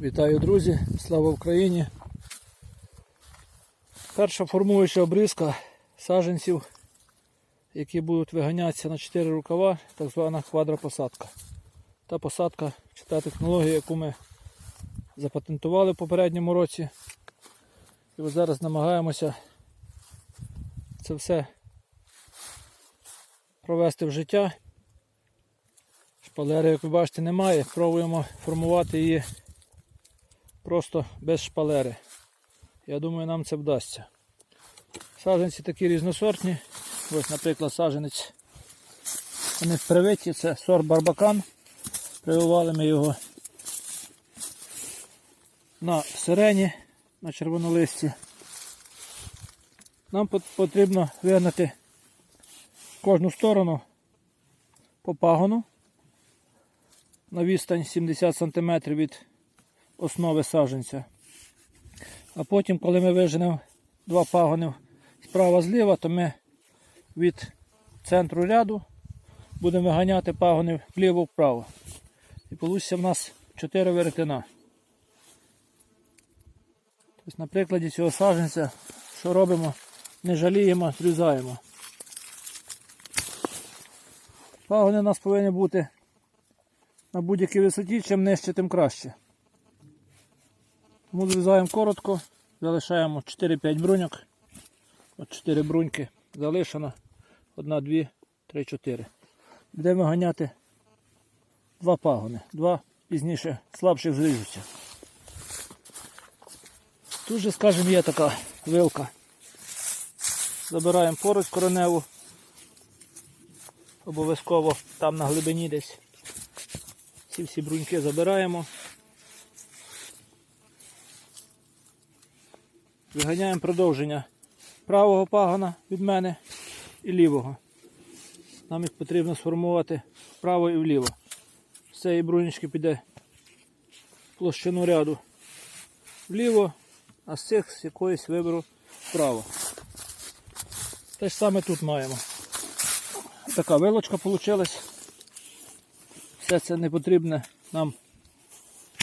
Вітаю, друзі! Слава Україні! Перша формуюча обрізка саджанців, які будуть виганятися на 4 рукава, так звана квадропосадка. Та посадка чи та технологія, яку ми запатентували в попередньому році. І ось зараз намагаємося це все провести в життя. Шпалери, як ви бачите, немає. Пробуємо формувати її просто без шпалери. Я думаю, нам це вдасться. Саджанці такі різносортні. Ось, наприклад, саджанець. Вони привиті, це сорт барбакан. Прививали ми його на сирені, на червонолисті. Нам потрібно вигнати кожну сторону по пагону на відстань 70 см від основи саджанця. А потім, коли ми виженемо два пагони справа-зліва, то ми від центру ряду будемо виганяти пагони вліво-вправо. І вийде в нас 4 веретена. Тобто на прикладі цього саджанця, що робимо, не жаліємо, зрізаємо. Пагони у нас повинні бути на будь-якій висоті, чим нижче, тим краще. Тому зрізаємо коротко, залишаємо 4-5 бруньок. От 4 бруньки залишено. 1, 2, 3, 4. Будемо ганяти два пагони. Два пізніше слабших зріжуться. Тут же, скажімо, є така вилка. Забираємо поруч короневу. Обов'язково там на глибині десь. Ці всі бруньки забираємо. Виганяємо продовження правого пагона від мене і лівого. Нам їх потрібно сформувати вправо і вліво. З цієї брунічки піде площину ряду вліво, а з цих з якоїсь виберу вправо. Те ж саме тут маємо. Така вилочка вийшла. Все це не потрібне нам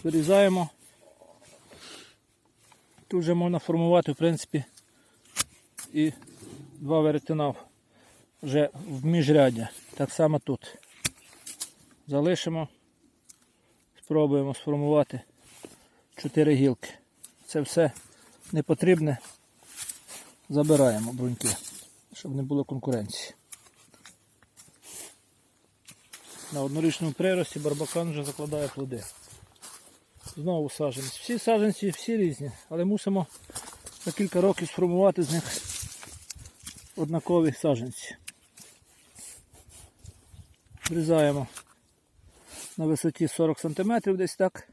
вирізаємо. Тут вже можна формувати, в принципі, і два веретена вже в міжряддя. Так само тут. Залишимо, спробуємо сформувати 4 гілки. Це все не потрібне. Забираємо бруньки, щоб не було конкуренції. На однорічному прирості барбакан вже закладає плоди. Знову саджанці. Всі саджанці всі різні, але мусимо за кілька років сформувати з них однакові саджанці. Врізаємо на висоті 40 см десь так.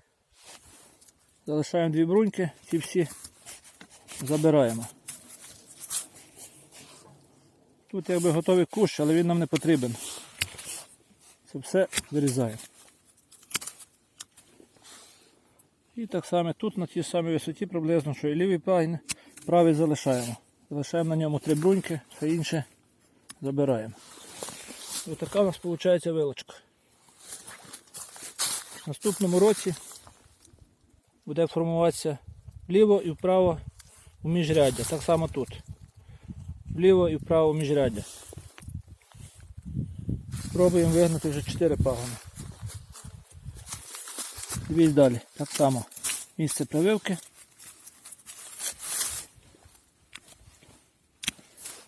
Залишаємо дві бруньки, ці всі забираємо. Тут якби готовий кущ, але він нам не потрібен. Це все вирізаємо. І так само тут на тій самій висоті приблизно, що і лівий пагін, правий залишаємо. Залишаємо на ньому три бруньки, все інше забираємо. Ось така у нас виходить вилочка. В наступному році буде формуватися вліво і вправо у міжряддя. Так само тут. Вліво і вправо у міжряддя. Спробуємо вигнати вже 4 пагони. Дивіться далі. Так само. Місце прививки.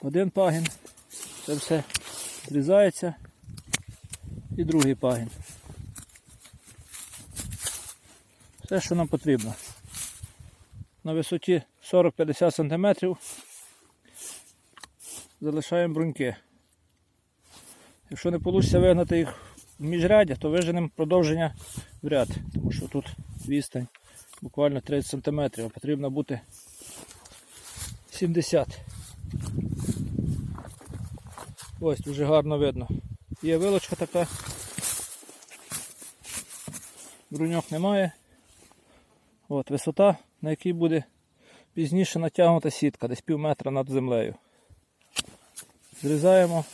Один пагін. Це все зрізається. І другий пагін. Все, що нам потрібно. На висоті 40-50 см залишаємо бруньки. Якщо не вийде вигнати їх в міжряддя, то виженемо продовження в ряд, тому що тут відстань буквально 30 см, а потрібно бути 70 Ось дуже гарно видно. Є вилочка така. Бруньок немає. От висота, на якій буде пізніше натягнута сітка, десь пів метра над землею. Зрізаємо.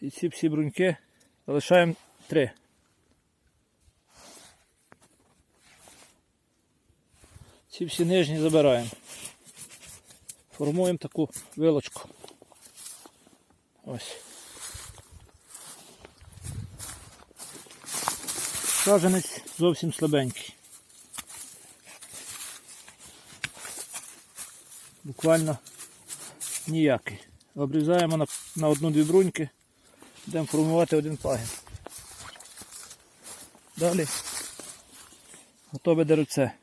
І ці всі бруньки залишаємо три. Ці всі нижні забираємо. Формуємо таку вилочку. Ось. Саженець зовсім слабенький. Буквально ніякий. Обрізаємо на, на одну-дві бруньки, будемо формувати один пагін. Далі готове дереце.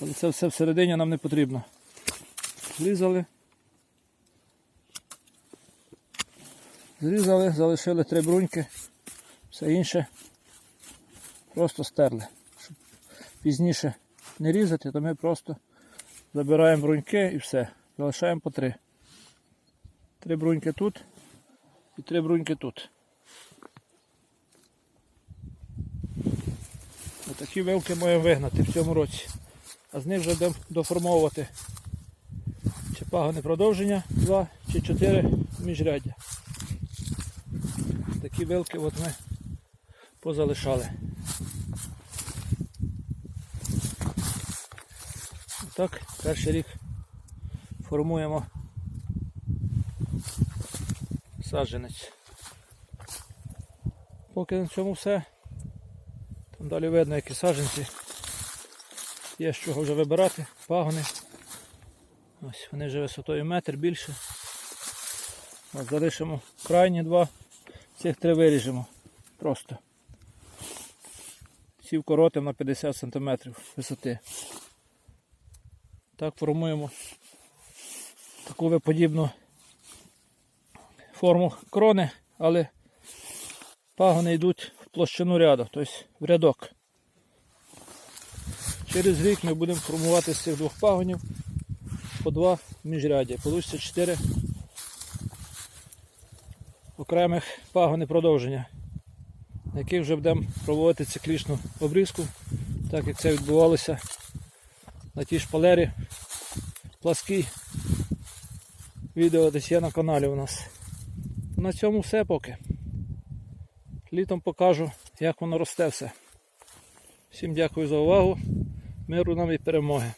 Але це все всередині нам не потрібно. Зрізали. Зрізали, залишили три бруньки, все інше просто стерли. Щоб пізніше не різати, то ми просто забираємо бруньки і все. Залишаємо по три. Три бруньки тут і три бруньки тут. Отакі вилки маємо вигнати в цьому році. А з них вже будемо доформовувати чи пагони продовження 2 чи 4 міжряддя. Такі вилки от ми позалишали. Так, перший рік формуємо саджанець. Поки на цьому все. Там далі видно, які саджанці. Є з чого вже вибирати, пагони. Ось вони вже висотою метр більше. От залишимо крайні два, цих три виріжемо. Просто. Ці вкоротимо на 50 см висоти. Так формуємо таку виподібну форму крони, але пагони йдуть в площину ряду, тобто в рядок. Через рік ми будемо формувати з цих двох пагонів по два міжряддя. Получиться 4 окремих пагони продовження, на яких вже будемо проводити циклічну обрізку, так як це відбувалося на тій шпалері плаский. Відео десь є на каналі у нас. На цьому все поки. Літом покажу, як воно росте все. Всім дякую за увагу. Миру нам і перемоги.